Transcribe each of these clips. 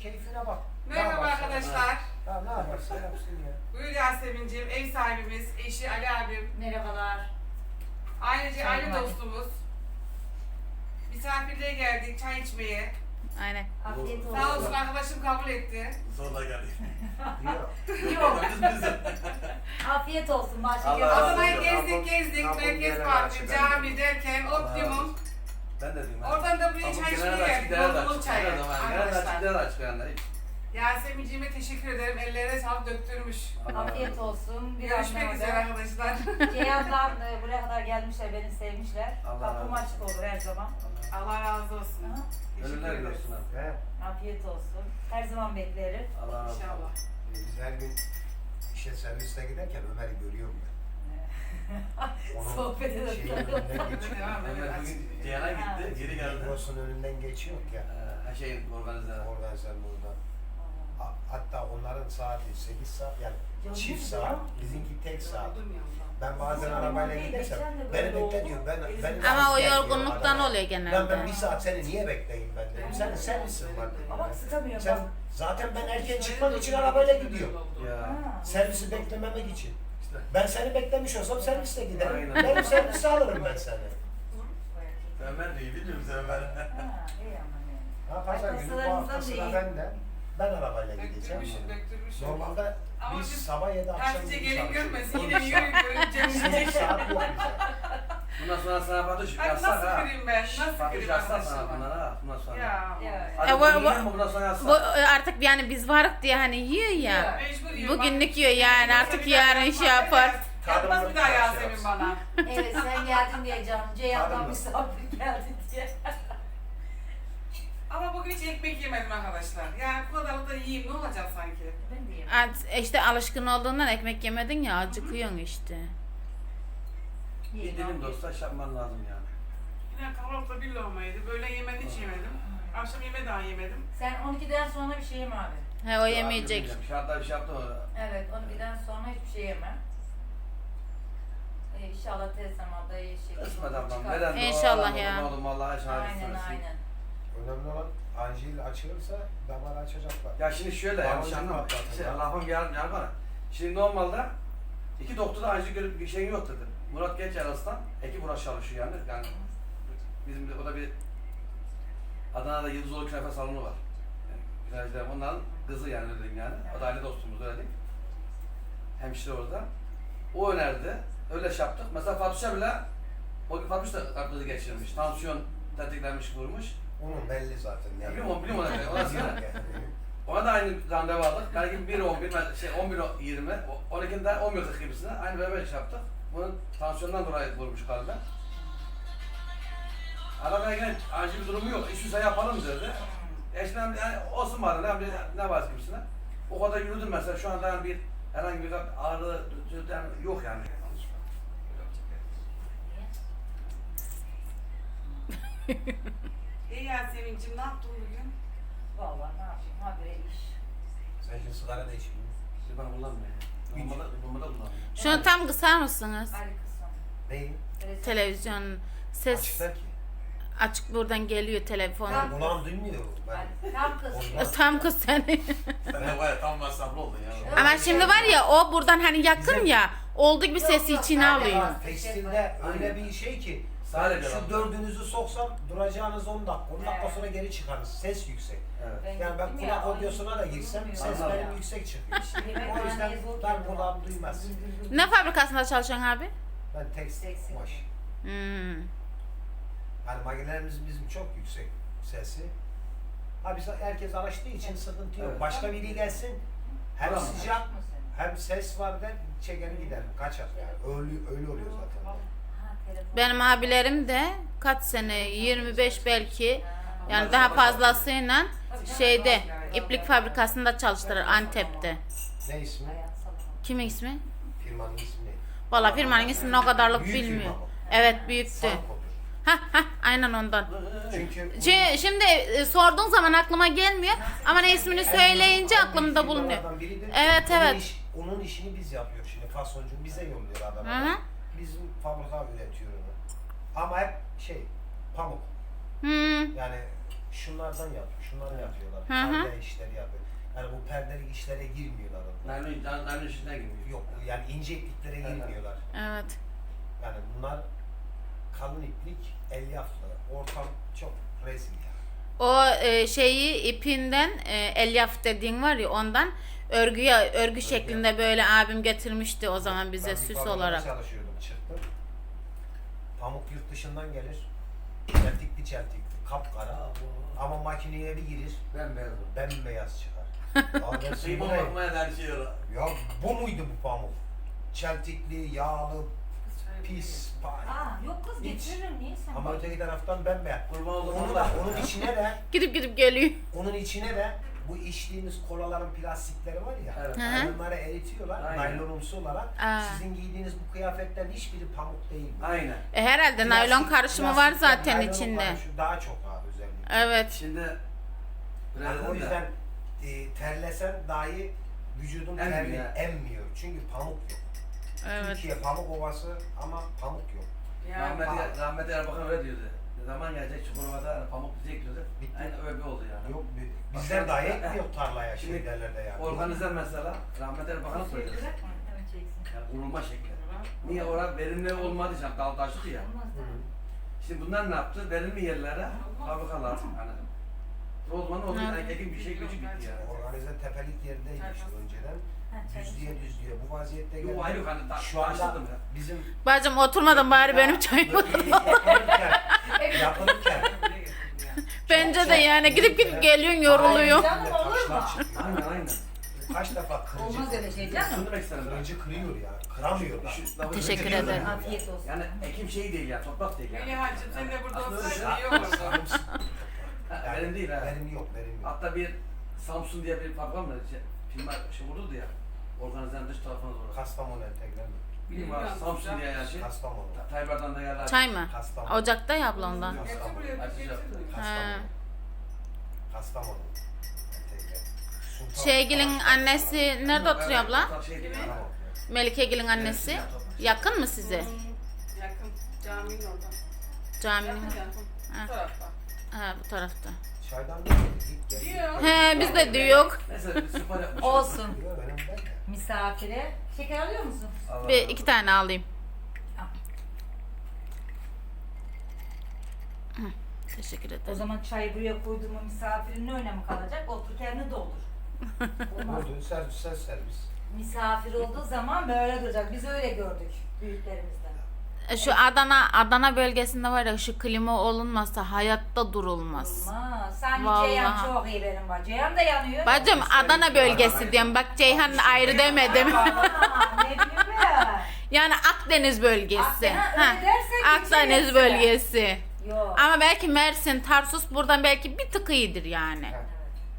keyfine bak. Merhaba arkadaşlar. Ha, ne yaparsa yapsın ya. Buyur Yasemin'ciğim, ev sahibimiz, eşi Ali abim. Merhabalar. Ayrıca aile Merhaba. dostumuz. Misafirliğe geldik çay içmeye. Aynen. Afiyet olsun. Sağ olsun arkadaşım kabul etti. Zorla geldik. Yok. Yok. Afiyet olsun. Başka Allah razı Adana'yı olsun. gezdik gezdik, Kapı Merkez Parkı, cami derken Optimum. Ben de diyeyim. Oradan da buraya çay içmeye geldik. Yolculuk çayı arkadaşlar. genel açık yani. Yasemin'ciğime teşekkür ederim. Ellerine sağlık döktürmüş. Afiyet olsun. Bir Görüşmek üzere arkadaşlar. Ceyhan'dan e, buraya kadar gelmişler, beni sevmişler. Allah Kapım açık olur her zaman. Allah razı olsun. Ölümler görsün abi. Afiyet olsun. Her zaman beklerim. Allah razı olsun. İnşallah. Biz her gün işe serviste giderken Ömer'i görüyorum ben. Sohbet şeyin edelim. önünden geçiyor. Devam bugün Ceyhan'a gitti, geri geldi. Migros'un önünden geçiyor ya. Ee, Her şey organize. Oradan sen buradan. Ha- Hatta onların saati 8 saat yani çift ya. saat, bizimki tek saat. Ben bazen arabayla değil, gidersem geçen de beni böyle bekle oldu. diyor. Ben, beni Ama o yorgunluktan oluyor Lan genelde. ben bir saat seni niye bekleyeyim ben dedim. Sen servisin dedim. Ama sıkamıyorum Sen bak. zaten ben erken çıkmak için arabayla gidiyorum. Ya. Ha. Servisi beklememek için. Ben seni beklemiş olsam serviste giderim. Aynen. Benim servisi alırım ben seni. Ömer de iyi biliyor musun Ömer? Ha, iyi ama yani. Ha pazar günü bu Masalarımızdan hafta sıra değil. bende. Ben arabayla gideceğim. Döktürmüşüm, döktürmüşüm. Normalde Ama biz sabah 7 akşam Hatice gibi gelin görmesin. Yine bir yürü görünce. 8 saat bize. Bundan sonra sana Fatoş Hadi yazsak nasıl ha. kırayım ben? Nasıl Fatoş kırayım yazsak sana arkadaşlar? bunları ha. Bundan sonra. Ya. Ya. Hadi E, bunu bu- yiyelim bu- bundan sonra yazsak? Bu e, artık yani biz varık diye hani yiyor ya. Mecbur yiyorum. Bugünlük yiyor yani artık yarın şey yapar. Yapmaz bir daha Yasemin bana. Evet sen geldin diye canım. Ceyhan'dan Pardon. misafir geldi diye. Ama bugün hiç ekmek yemedim arkadaşlar. Yani bu kadar da yiyeyim ne olacak sanki? Ben diyeyim. At- İşte alışkın olduğundan ekmek yemedin ya acıkıyorsun işte. Bir dilim dostlar şey yapman lazım yani. Yine kahvaltıda bir lokmaydı. Böyle yemedim hiç yemedim. Akşam yeme daha yemedim. Sen 12'den sonra bir şey yeme abi. He o yemeyecek. Şey hatta bir şey yaptım orada. Evet 12'den sonra hiçbir şey yeme. Ee, İnşallah tez zamanda iyi şekilde Kısmet ablam. çıkar. Neden İnşallah ya. Oğlum vallahi şahit Aynen aynen. Önemli olan Anjil açılırsa damar açacaklar. Ya şimdi şöyle yanlış anlama. Şey, lafım gel gel bana. Şimdi normalde iki doktor da acil görüp bir şeyin yok dedi. Murat Gençer Aslan, ekip uğraş çalışıyor yani. Yani bizim de, o da bir Adana'da Yıldızoğlu Künefe Salonu var. Yani, güzelciler, onların kızı yani diyeyim yani. O da aile dostumuz öyle diyeyim. Hemşire orada. O önerdi. Öyle şey yaptık. Mesela Fatuş'a bile o gün Fatuş da kalp krizi geçirmiş. Tansiyon tetiklenmiş, vurmuş. Onun belli zaten. Ya biliyorum, biliyorum onu. Orası Yok yani. yani. Ona da aynı randevu aldık. Belki 1 11 ben- şey 11 20 12'de 11 40 gibisine aynı beraber iş yaptık. Bunun tansiyondan dolayı vurmuş kalbe. Arabaya gelen acil bir durumu yok. İş üstü yapalım dedi. Eşten yani olsun bari ne, ne var. O kadar yürüdüm mesela şu anda yani bir herhangi bir ağrı yani yok yani. İyi Yasemin'cim ne yaptın bugün? Vallahi ne yapayım habire iş. Sen şimdi sigara da içmiyorsun. Siz bana kullanmıyor. Şunu tam kısar mısınız? Ali kısım. Neyi? Resim. Televizyon ses Açıklar ki. açık buradan geliyor telefon. Tamam. Kulağım duymuyor. Ben Tam kısım. Olmaz. Tam kız seni. Sen de baya tam masraflı oldun ya. Ama şimdi var ya o buradan hani yakın ya olduğu gibi sesi içine alıyor. Tekstilde öyle bir şey ki Sadece şu dördünüzü soksam duracağınız 10 dakika. 10 dakika Evet. sonra geri çıkarız. Ses yüksek. Evet. Yani ben gittim ya, kulak odyosuna da girsem ses Anladım. benim yüksek çıkıyor. Yemek o yüzden ben kulağım duymaz. Ne fabrikasında çalışıyorsun abi? Ben tekstil Tekstil. kumaş. Hmm. Yani makinelerimiz bizim çok yüksek sesi. Ha biz herkes alıştığı için sıkıntı yok. Evet. Başka biri gelsin hem Tamam. sıcak hem ses var der çeker gider kaçar yani öyle öyle oluyor zaten. Benim abilerim de kaç sene 25 belki yani daha fazlasıyla şeyde iplik fabrikasında çalıştılar Antep'te. Ne ismi? Kimin ismi? Firmanın ismi. Valla firmanın ismini o kadarlık Büyük bilmiyor. bu. Evet büyüktü. Sanko'dur. Ha ha aynen ondan. Çünkü Şi- Şimdi e, sorduğun zaman aklıma gelmiyor ama ne ismini söyleyince aklımda bulunuyor. firmalardan biridir. Evet, Onun evet. iş- onun işini biz yapıyoruz şimdi. Fasoncu bize yolluyor Hı hı. Bizim fabrika üretiyor onu. Ama hep şey pamuk. Hmm. Yani şunlardan yapıyor, şunları yapıyorlar. Hı hı. Karga işleri Hani bu perdelik işlere girmiyorlar onlar. Naylon, işinden girmiyor. Yok yani ince ipliklere Evet. girmiyorlar. Evet. Yani bunlar kalın iplik, elyaflı, ortam çok rezil. O e, şeyi ipinden e, elyaf dediğin var ya ondan örgüye örgü şeklinde böyle abim getirmişti o zaman bize Ben bir süs fabrikada olarak. çalışıyordum. Pamuk yurt dışından gelir. Çeltikli çeltikli, kapkara. Ama makineye bir girir, Ben beyazım. bembeyaz çıkar. Abi ben Kıyma bunu- bakmaya her şey. Ya bu muydu bu pamuk? Çeltikli, yağlı, pis, pay. Aa, yok kız Hiç. getiririm niye sen? Ama öteki taraftan bembeyaz. Kurban olduğum Onu da. onun içine de, Gidip gidip geliyor. onun içine de bu içtiğimiz kolaların plastikleri var ya. Evet. Hı hı. Onları eritiyorlar Aynen. naylonumsu olarak. Aa. Sizin giydiğiniz bu kıyafetlerin hiçbiri pamuk değil. Aynen. E, herhalde naylon Plastik- karışımı var zaten naylonun içinde. karışımı Daha çok abi özellikle. Evet. Şimdi Yani o yüzden e, terlesen dahi vücudun Emmiyor terli ya. emmiyor. Çünkü pamuk yok. Evet. Türkiye pamuk ovası ama pamuk yok. Ya, Rahmetli, rahmetli Erbakan öyle diyordu. Zaman gelecek Çukurova'da hani pamuk bize ekliyordu. Bitti. Aynı öyle bir oldu yani. Yok bi- bizler dahi ekmiyor tarlaya Şimdi şey derlerde yani. Organize mesela rahmetli Erbakan'ı söylüyor. bırakma, evet çeksin. Yani kurulma şekli. Niye orada verimli olmadığı için dal taşlık ya. Olmaz Hı. Şimdi bunlar ne yaptı? Verimli yerlere fabrikalar hani olduğu Evet. ekin bir şey gücü gitti yani. Organize tepelik önceden. Ha, çay Düzlüğe içsin. düzlüğe bu vaziyette geldi. Yok hayır hani ta, Şu anda taşladım ya. bizim Bacım oturmadan bari benim çayımı. Yapılırken, Bence de yani gidip gidip geliyorsun yoruluyor. Canım olur mu? Aynen Kaç defa kırıcı. Olmaz öyle şey canım. Demek istedim. Kırıcı kırıyor ya. Kıramıyor da. Teşekkür ederim. Afiyet olsun. Yani ekim şey değil ya, toprak değil yani. Melihat'cığım sen de burada olsaydın şey. iyi olurdu. Ha, benim değil ha. Benim yok, benim yok. Hatta bir Samsun diye bir fabrika mı? Şey, firma şey vurdu ya. Organizenin dış tarafına doğru. Kastamonu entegre mi? Bilmiyorum abi. Samsun diye yani şey. Kastamonu. Ta- Tayyip Erdoğan da geldi. Çay mı? Kastamonu. Ocakta ya abla ondan. Getir buraya bir Açacağım. getir. Kastamonu. Kastamonu. Entegre. Sultan- Şeygil'in annesi nerede oturuyor abla? Şey Tamam. Melikegil'in annesi. Yakın mı size? Yakın. Caminin orada. Caminin. Yakın yakın. Ha. Bu tarafta. Ha bu tarafta. Çaydan ne yedik? Gel- Diyor. He biz de diyor. Neyse bir spor yapmış. Olsun. Benim ben. Misafire. Şeker alıyor musun? Allah Bir Allah. iki tane alayım. Al. Hı, Teşekkür O ederim. zaman çayı buraya koyduğuma misafirin ne önemi kalacak? Otur kendini doldur. Olmaz. Oldu, servis, ses servis. Misafir olduğu zaman böyle duracak. Biz öyle gördük büyüklerimizden. Şu Adana Adana bölgesinde var ya şu klima olunmazsa hayatta durulmaz. Olmaz. Sanki Vallahi. Ceyhan çok iyi benim var. Ceyhan da yanıyor. Bacım Adana bölgesi diyorum. Bak Ceyhan'la ayrı demedim. Aa, ne bileyim ben. Yani Akdeniz bölgesi. Akdeniz, Ha, öyle dersen Akdeniz geçeriz. bölgesi. Yok. Ama belki Mersin, Tarsus buradan belki bir tık iyidir yani.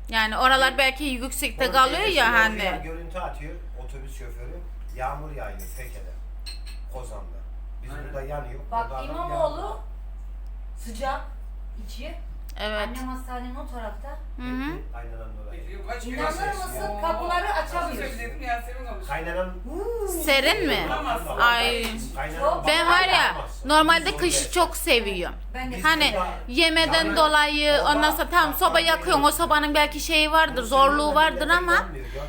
Yani oralar belki yüksekte Onun kalıyor ya oraya hani. Görüntü atıyor otobüs şoförü. Yağmur yağıyor Feke'de. Kozan'da. Biz burada yanıyor. Bak adam İmamoğlu sıcak içi. Evet. Annem hastanenin o tarafta. Hı hı. Kaynanan dolayı. İnanır mısın? Kapıları Yasemin konuşuyor. Kaynanan Serin mi? Ay. Kaynanan Ben var ya normalde kışı çok seviyorum. Ben de Biz Hani yemeden dolayı ondan sonra tamam soba yakıyorsun o sobanın belki şeyi vardır zorluğu vardır ama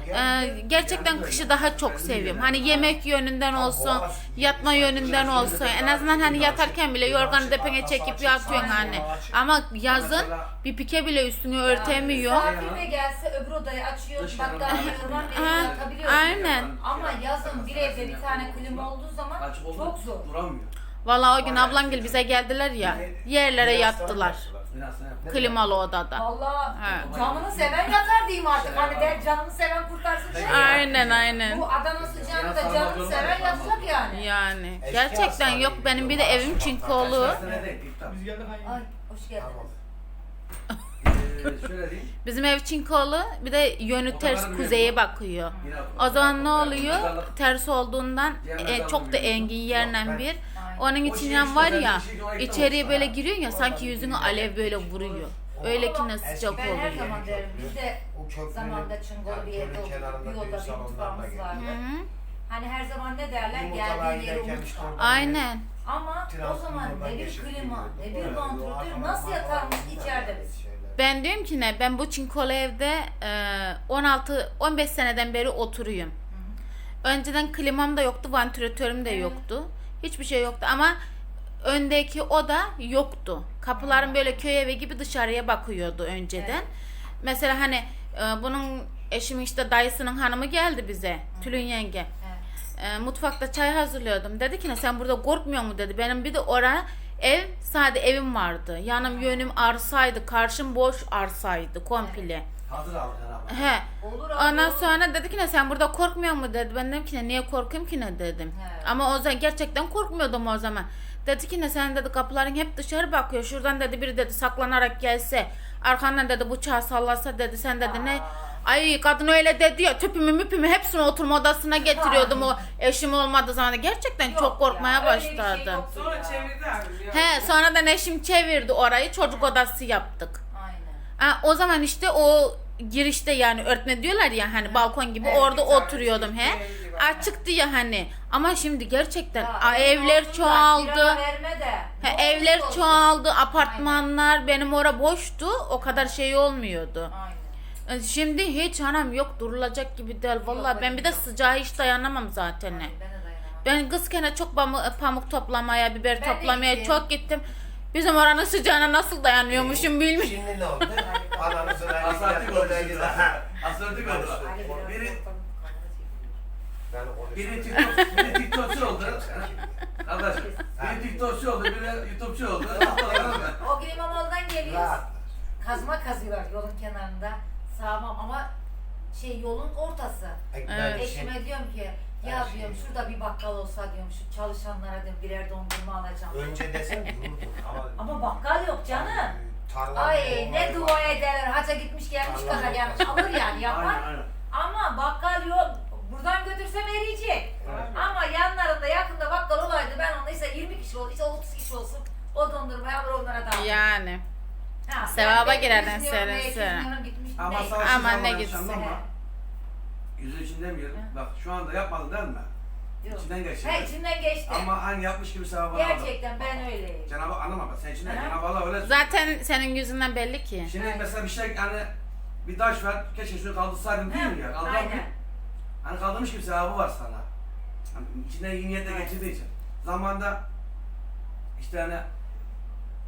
e, gerçekten kışı daha çok seviyorum. Hani yemek yönünden olsun yatma yönünden Şimdi olsun en azından hani yatarken bile yorganı depene çekip yatıyorsun hani. Ama yazın bir pike bile üstünü örtemiyor. Misafir de gelse öbür odayı açıyor. Dış Battaniye yorgan Ha, evine yatabiliyorsun. aynen. Ama yazın bir evde bir tane klima olduğu zaman Açık çok zor. Duramıyor. Valla o gün ablamgil bize geldiler ya yerlere yattılar. Yapıyor? Klimalı odada. Valla Ha. canını seven yatar diyeyim artık. Hani der canını seven kurtarsın şey. ya. Aynen aynen. Bu Adana sıcağında da canını seven yatacak yani. Yani gerçekten yok benim bir de evim Çinkoğlu. Sene değil, iptal. Ay hoş geldin. Şöyle diyeyim. Bizim ev Çinkoğlu bir de yönü ters kuzeye bakıyor. Yine O zaman ne oluyor? Mezarlık- Ters olduğundan e, çok da engin yerle bir. Onun içinden var ya içeriye böyle giriyorsun ya sanki yüzüne alev böyle vuruyor. Öylekine sıcak Ben her oluyor. zaman derim bizde O köprünün zamanda Çıngolu bir evde oturduk. Bir oda bir mutfağımız vardı. Hı. Hani her zaman ne derler? Yumurtalar Geldiği yeri unutma. Aynen. Ama o zaman ne bir klima, ne bir vantilatör nasıl yatarmış içeride biz. Ben diyorum ki ne ben bu çinkolu evde e, 16-15 seneden beri oturuyorum. Önceden klimam da yoktu, vantilatörüm de yoktu. Hiçbir şey yoktu ama öndeki oda yoktu. Kapıların böyle köy evi gibi dışarıya bakıyordu önceden. Mesela hani e, bunun eşimin işte dayısının hanımı geldi bize. Tülün yenge. Evet. E, mutfakta çay hazırlıyordum. Dedi ki ne sen burada korkmuyor mu dedi. Benim bir de oraya ev sade evim vardı. Yanım yönüm arsaydı. Karşım boş arsaydı komple. Hazır aldık yani abla. He. Olur abi. Ondan olur. sonra dedi ki ne sen burada korkmuyor mu dedi. Ben dedim ki ne niye korkayım ki ne dedim. He. Ama o zaman gerçekten korkmuyordum o zaman. Dedi ki ne sen dedi kapıların hep dışarı bakıyor. Şuradan dedi biri dedi saklanarak gelse. Arkandan dedi bıçağı sallasa dedi. Sen dedi ne? Ay kadın öyle dedi ya tüpümü müpümü hepsini oturma odasına getiriyordum o eşim olmadığı zaman. Gerçekten Yok çok korkmaya ya, öyle bir şey başladım. yoktu Sonra çevirdi abi. ya. He sonradan eşim çevirdi orayı çocuk odası yaptık. Aynen. Ha, o zaman işte o girişte yani örtme diyorlar ya hani balkon gibi Evet, orada bir tane oturuyordum he. şey gibi. Açıktı ya hani. Ama şimdi gerçekten Ya, a, evin evler olsun da çoğaldı. kira verme de. Ha, Ne evler olursa olsun. çoğaldı, apartmanlar benim ora boştu. O kadar şey olmuyordu. Aynen. Şimdi hiç anam yok durulacak gibi değil. Vallahi ben bir de yok. sıcağa hiç dayanamam zaten. Ben de. Ben kızken çok pamuk, pamuk toplamaya, biber Ben de toplamaya gittim. çok gittim. Bizim oranın sıcağına nasıl dayanıyormuşum bilmiyorum. Şimdi ne oldu? Anamızın Asartık oldu. Asartık oldu. Biri, biri TikTok, biri TikTokçu oldu. Arkadaşlar, biri TikTokçu oldu, biri YouTube'çu oldu. O gün İmamoğlu'ndan geliyoruz. Kazma kazıyorlar yolun kenarında. Sağmam ama şey yolun ortası. Evet. Ben şimdi- Eşime diyorum ki ya Her şey diyorum yok. şurada bir bakkal olsa diyorum şu çalışanlara diyorum birer dondurma alacağım. Önce desem dururdum ama... Ama bakkal yok canım. Tarla Ay ne dua ederler haca gitmiş gelmiş Allah kadar yani Allah. alır yani yapar. Aynen aynen. Ama bakkal yok. Buradan götürsem eriyecek. Evet. Ama yanlarında yakında bakkal olaydı ben onda ise 20 kişi olsun, ise 30 kişi olsun o dondurmayı alır onlara dağıtır. Yani. Ha, Sevaba ben de girerden üzmüyorum, gitmiş, Ama ne? sana Aman ne gitsin. Ama yüzü için demiyorum. Bak şu anda yapmadın değil mi? Yok. İçinden geçti. He içimden geçti. Ama aynı yapmış gibi sevabını aldın. Gerçekten ben öyleyim. Cenab-ı anlama bak sen içinden Ha? Cenab-ı Allah öyle Zaten senin yüzünden belli ki. Şimdi Aynen. mesela bir şey hani bir taş ver, keşke şunu kaldırsaydım değil mi ya? Kaldıramıyor. Aynen. Hani kaldırmış gibi sevabı var sana. Hani içinden iyi niyetle Aynen. geçirdiği için. Zamanda işte hani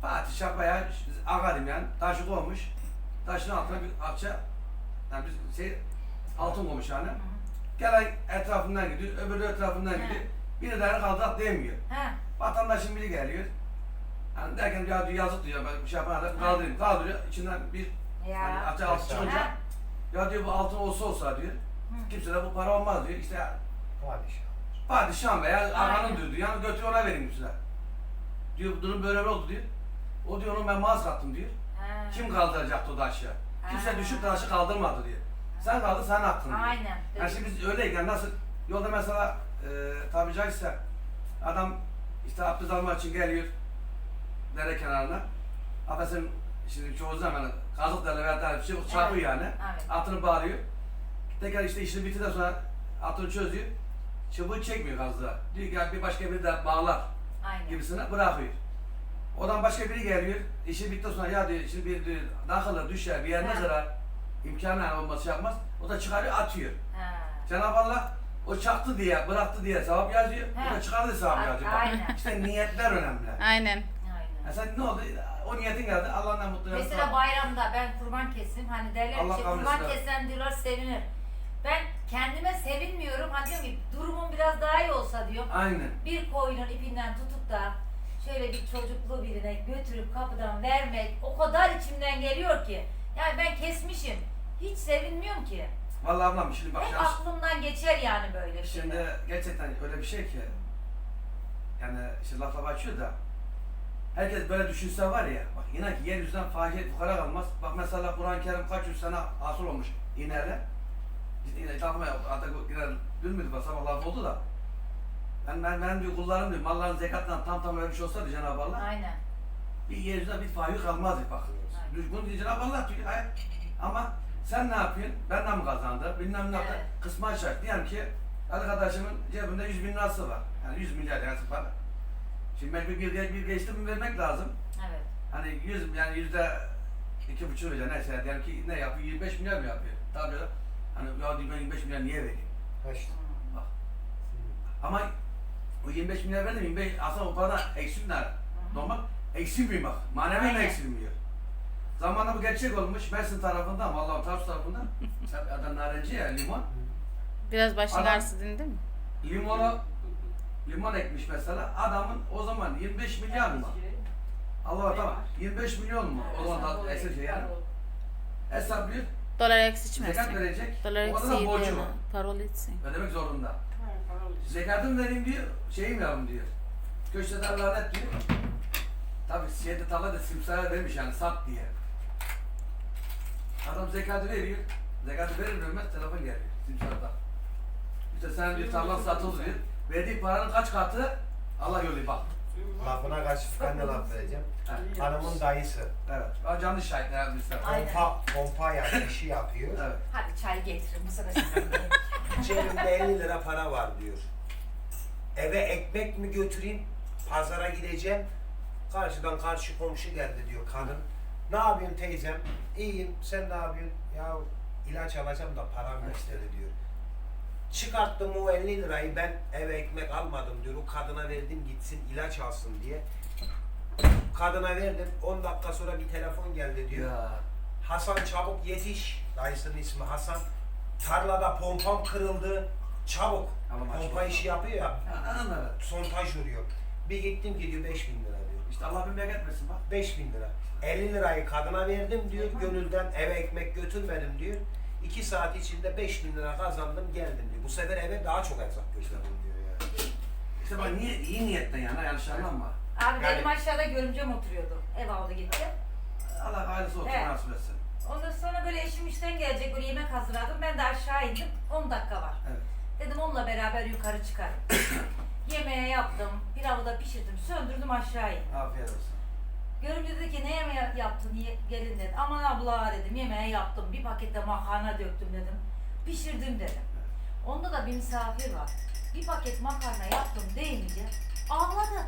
Fatih Şapa'ya akadim yani taşı koymuş. Taşın altına bir akça yani biz şey altın koymuş yani. Gelen etrafından gidiyor, öbürü etrafından gidiyor. Biri de kaldırak demiyor. Ha. Vatandaşın biri geliyor. Hani derken ya diyor yazık diyor ben bir şey yapana kaldırayım. Kaldırıyor. içinden bir hani Ya. açı altı çıkınca Ha. ya diyor bu altın olsa olsa diyor. Kimse de bu para olmaz diyor. İşte Padişah. padişahım veya Aynen. ağanın diyor. Yani götür ona vereyim size. Diyor bu durum böyle oldu diyor. O diyor onu ben mağaz kattım diyor. Ha. Kim kaldıracaktı o taşı? Kimse düşüp taşı kaldırmadı diyor. Sen kaldı sen attın diyor. Aynen. Yani şimdi biz öyleyken nasıl yolda mesela e, tabi caizse adam işte abdest almak için geliyor dere kenarına. Affedersin şimdi çoğu zaman kazık derler veya da bir şey çarpıyor yani. Evet. Atını bağlıyor. Tekrar işte işini bitirdikten sonra atını çözüyor. Çubuğu çekmiyor kazığa. Diyor ki "Ya bir başka biri de bağlar Aynen. gibisine bırakıyor. Odan başka biri geliyor. İşi bittikten sonra ya diyor şimdi bir diyor, takılır düşer bir yerine Ha. zarar. imkanı olması şey yapmaz. O da çıkarıyor atıyor. Ha. Cenab-ı Allah o çaktı diye, bıraktı diye sevap yazıyor. O He. da çıkardı sevap A- yazıyor. Bak, aynen. İşte niyetler önemli. Aynen. Aynen. Ya sen ne oldu? O niyetin geldi. Allah'tan mutlu yarısı Mesela bayramda ben kurban kesim hani derler Allah ki kabul kurban etsin. kesen diyorlar sevinir. Ben kendime sevinmiyorum. Hani diyorum ki durumum biraz daha iyi olsa diyorum. Aynen. Bir koyunun ipinden tutup da şöyle bir çocuklu birine götürüp kapıdan vermek o kadar içimden geliyor ki. Yani ben kesmişim. Hiç sevinmiyorum ki. Vallahi ablam şimdi bak Hep aklımdan geçer yani böyle Şimdi şeyler. gerçekten öyle bir şey ki yani işte laf laf açıyor da herkes böyle düşünse var ya bak inan ki yeryüzünden fahişe fukara kalmaz. Bak mesela Kur'an-ı Kerim kaç yüz sene asıl olmuş inerle. İşte yine takma hatta girer dün müydü bak sabah laf oldu da ben, ben, ben diyor kullarım diyor malların zekatından tam tam ölmüş olsa diyor Cenab-ı Allah Aynen. bir yeryüzünde bir fahişe kalmaz diyor bak. Bunu diyor Cenab-ı Allah diyor hayır. Ama sen ne yapıyorsun? Benden mi kazandı? Bilmem ne yaptı. Evet. Kısma şart. Diyelim ki arkadaşımın cebinde 100 bin lirası var. Yani 100 milyar yani para. Şimdi mecbur bir, bir geçti mi vermek lazım. Evet. Hani 100 yani yüzde iki buçuk milyar neyse diyelim ki ne yapıyor? 25 milyar mı yapıyor? Tabii. Hani ya diyor ben 25 milyar niye vereyim? İşte. Bak. Ama o 25 milyar verdim 25 aslında o para eksilmiyor. Normal eksilmiyor bak. Manevi Aynen. eksilmiyor. Zamanında bu gerçek olmuş. Mersin tarafından, vallahi Tarsus tarafından. Sen adam narenci ya limon. Biraz başın ağrısı değil mi? Limonu limon ekmiş mesela. Adamın o zaman 25 milyar mı? Allah Allah tamam. 25 milyon mu? O zaman da esir şey yani. Hesaplıyor. Dolar eksi Zekat verecek. Dolar O eksi kadar da borcu var. Parol etsin. Ödemek zorunda. Zekatımı vereyim diyor, şeyim yavrum diyor. Köşeden lanet diyor. Tabi şeyde tarla da simsara demiş yani sat diye. Adam zekatı veriyor. Zekatı verir vermez telefon geliyor simsardan. İşte sen diyor tarla satıldı diyor. Verdiği paranın kaç katı Allah yolu bak. Lafına karşı ben de laf vereceğim. Evet. Hanımın dayısı. evet. Canlı şahit herhalde ister. Aynen. Pompa, pompa yani işi yapıyor. Evet. Hadi çay getirin bu sefer sizin. Cebimde 50 lira para var diyor. Eve ekmek mi götüreyim? Pazara gideceğim. Karşıdan karşı komşu geldi diyor kadın. Ne yapıyorsun teyzem? İyiyim. Sen ne yapıyorsun? Ya ilaç alacağım da param yok istedi diyor. Çıkarttım o 50 lirayı ben eve ekmek almadım diyor. O kadına verdim gitsin ilaç alsın diye. Kadına verdim. 10 dakika sonra bir telefon geldi diyor. Ya. Hasan çabuk yetiş. Dayısının ismi Hasan. Tarlada pompam kırıldı. Çabuk. Ama Pompa işi yapıyor ya. Evet. Sontaj vuruyor. Bir gittim ki diyor 5000 lira diyor. İşte Allah bin bereket versin bak. 5000 lira. 50 lirayı kadına verdim diyor. Gönülden eve ekmek götürmedim diyor. 2 saat içinde 5000 lira kazandım geldim diyor. Bu sefer eve daha çok erzak götürdüm diyor ya. İşte bak niye, iyi niyetten yani yanlış anlama. Abi benim Yani- aşağıda görümcem oturuyordu. Ev aldı gitti. Allah hayırlısı olsun Evet. nasip etsin. Ondan sonra böyle eşim işten gelecek böyle yemek hazırladım. Ben de aşağı indim. 10 dakika var. Evet. Dedim onunla beraber yukarı çıkarım. Yemeğe yaptım. Pilavı da pişirdim. Söndürdüm aşağı indim. Afiyet olsun. Görümce dedi ki ne yemeği yaptın ye- gelin dedi. Aman abla dedim yemeği yaptım. Bir pakette makarna döktüm dedim. Pişirdim dedim. Onda da bir misafir var. Bir paket makarna yaptım deyince ağladı.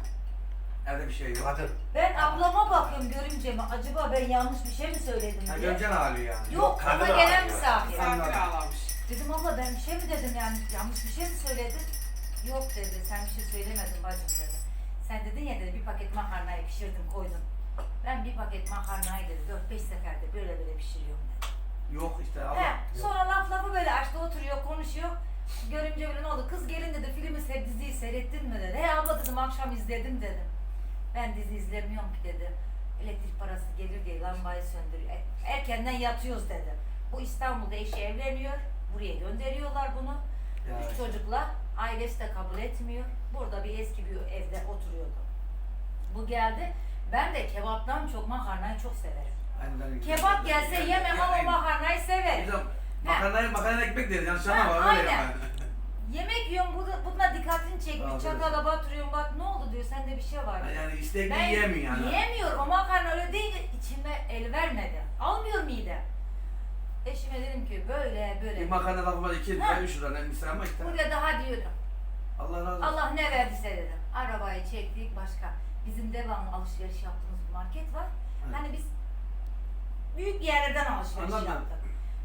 Evde bir şey yok. Kadın. Ben ablama bakıyorum görümceme. Acaba ben yanlış bir şey mi söyledim Ha, diye. Gömcen ağlıyor yani. Yok kadın ama gelen ağlıyor. misafir. Misafir ağlamış. Dedim abla ben bir şey mi dedim yani yanlış bir şey mi söyledim? Yok dedi sen bir şey söylemedin bacım dedi. Sen dedin ya dedi bir paket makarnayı pişirdim koydum. Ben bir paket makarnayı dedi 4-5 seferde böyle böyle pişiriyorum dedi. Yok işte Allah. He, sonra laf lafı böyle açtı oturuyor konuşuyor. Görünce böyle ne oldu kız gelin dedi filmi se diziyi seyrettin mi dedi. He abla dedim akşam izledim dedim. Ben dizi izlemiyorum ki dedi. Elektrik parası gelir diye lambayı söndürüyor. E, Erkenden yatıyoruz dedi. Bu İstanbul'da eşi evleniyor. Buraya gönderiyorlar bunu. Ya Üç işte. çocukla ailesi de kabul etmiyor. Burada bir eski bir evde oturuyordu. Bu geldi. Ben de kebaptan çok makarnayı çok severim. Aynen Kebap gelse yemem ama makarnayı severim. Makarnayı makarnayla ekmek deriz yanlış anlama Ha, öyle aynen. yani. Yemek yiyorum, bu buna dikkatini çekmiş. Aa, Çatala batırıyorum, bak ne oldu diyor, sende bir şey var. diyor. Yani istekli Ben yiyemiyor yani. yiyemiyorum, o makarna öyle değil, içime el vermedi. Almıyor mide. Eşime dedim ki böyle böyle. Bir makarna lafı var iki Ha. lira üç lira ne misal ama işte. Buraya daha diyorum. Allah razı olsun. Allah ne verdiyse dedim. Çektik başka. Bizim devamlı alışveriş yaptığımız bir market var. Evet. Hani biz büyük yerlerden alışveriş Anladım. yaptık.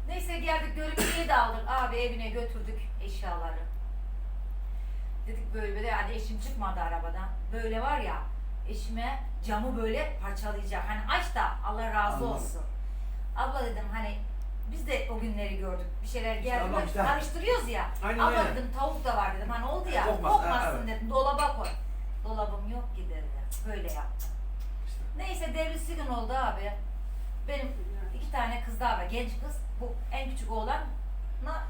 Neyse geldik görümceyi de aldık. Abi evine götürdük eşyaları. Dedik böyle böyle hadi eşim çıkmadı arabadan. Böyle var ya eşime camı böyle parçalayacak. Hani aç da Allah razı Anladım. olsun. Abla dedim hani biz de o günleri gördük. Bir şeyler geldi. işte- karıştırıyoruz ya. Aynen Abla öyle. dedim tavuk da var dedim. Hani oldu ya. Kokmaz, Kokmasın evet. dedim. Dolaba koy. Dolabım yok ki dedi. Böyle yaptım. İşte. Neyse devrisi gün oldu abi. Benim iki tane kız daha var. Genç kız. Bu en küçük oğlan. Na,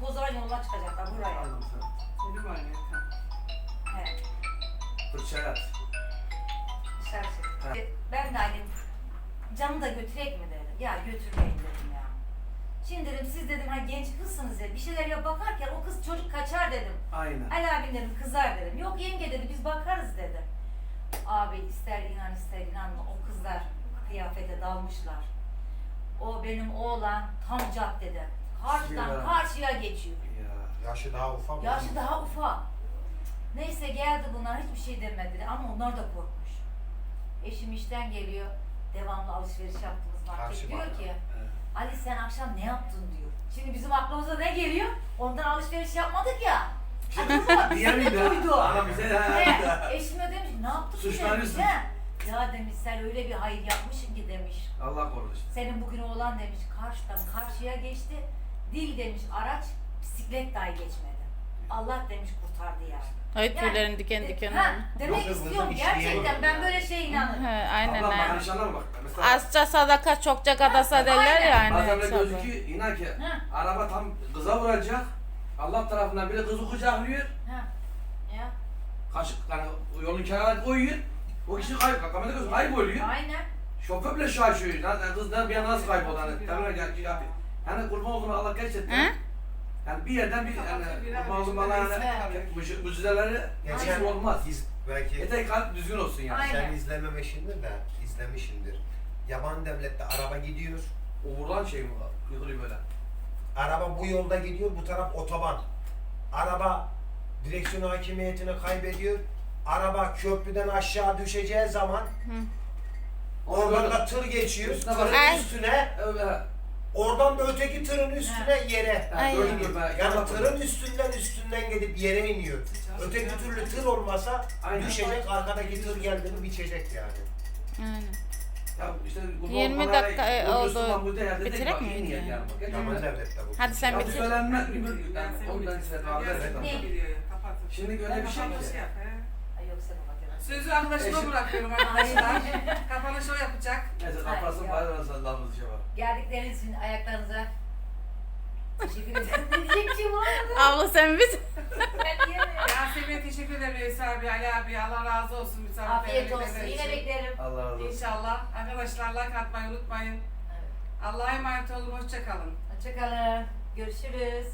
Kozan yola çıkacaklar buraya. Anladım sana. Seni var ya. Evet. Fırçayat. Dışarı çıktı. Ben de hani canı da götürek mi dedim. Ya götürmeyin. Şimdi dedim siz dedim ha genç kızsınız ya bir şeyler ya bakarken o kız çocuk kaçar dedim. Aynen. Ali abi dedim kızar dedim. Yok yenge dedi biz bakarız dedi. Abi ister inan ister inanma o kızlar kıyafete dalmışlar. O benim oğlan tam caddede. Karşıdan Ya. karşıya geçiyor. Ya. Yaşı daha ufak. Yaşı daha ufak. Neyse geldi bunlar hiçbir şey demediler ama onlar da korkmuş. Eşim işten geliyor. Devamlı alışveriş yaptığımız market. Karşı diyor bakma. ki Evet. Ali sen akşam ne yaptın diyor. Şimdi bizim aklımıza ne geliyor? Ondan alışveriş yapmadık ya. Bize ya. duydu. Ana bize He, eşime demiş ne yaptık ki demiş. Suçlanıyorsun. He. Ya demiş sen öyle bir hayır yapmışsın ki demiş. Allah korusun. Senin bugün oğlan demiş karşıdan karşıya geçti. Dil demiş araç bisiklet dahi geçmedi. Allah demiş kurtardı yani. Ay Yani, tüylerin diken de- diken ha, oldu. Demek istiyorum gerçekten ben ya. böyle şeye inanırım. He, aynen Allah bak aynen. anlama bak. Mesela Azca sadaka çokça kadasa derler Aynen. yani. bazen de Sabır. gözüküyor inan ki Ha. araba tam kıza vuracak. Allah tarafından biri kızı kucaklıyor. Ha. Ya. Kaşık yani yolun kenarına koyuyor. O kişi kayıp, kamerada gözü kayboluyor. Aynen. Şoför bile şaşıyor. Lan lan kız da bir yana nasıl kayboldu hani. Kamera gel gel. Yani kurban olduğunu Allah gerçekten. Hı? Yani bir yerden bir yani bana yani Evet. müjdeleri Geçen olmaz. iz, belki Yeter kalp düzgün olsun yani. Aynen. sen izlememişsindir de izlemişsindir. Yaban devlette araba gidiyor. O vurulan şey mi? Yıkılıyor böyle. Araba bu yolda gidiyor, bu taraf otoban. Araba direksiyon hakimiyetini kaybediyor. Araba köprüden aşağı düşeceği zaman oradan da tır geçiyor. Üstüne Tırın. Ay. üstüne, Evet. Oradan da öteki tırın üstüne yere. Ay. Gördüm gördüm. Ben- Yani tırın üstünden üstünden gidip yere iniyor. Öteki türlü tır olmasa Aynen. düşecek, arkadaki tır geldiğini biçecek yani. Aynen. Ya işte kurban 20 olmaları, dakika, e, oldu. Müslüman bu değerde Bitirek bak, mi gerçekten. devlette bu. Hadi sen Ya bitir. söylenmez mi? Ben Yani ondan size videoyu kapatın. Şimdi öyle bir şey ki. yap, he. Ay yoksa. Sözü Eşim- bırakıyorum arkadaşlar. Kapanışı o yapacak. Neyse Ay, kafasın ya. bayrağı sallamız şey var. Geldikleriniz için ayaklarınıza teşekkür ederim. Diyecek bir şey? Abla sen bit. Ben diyemiyorum. Yasemin'e teşekkür ederim Veysel abi, Ali abi. Allah razı olsun Afiyet olsun. Yine beklerim. Allah razı olsun. İnşallah. Arkadaşlar like atmayı unutmayın. Evet. Allah'a emanet olun. Hoşçakalın. Hoşçakalın. Görüşürüz.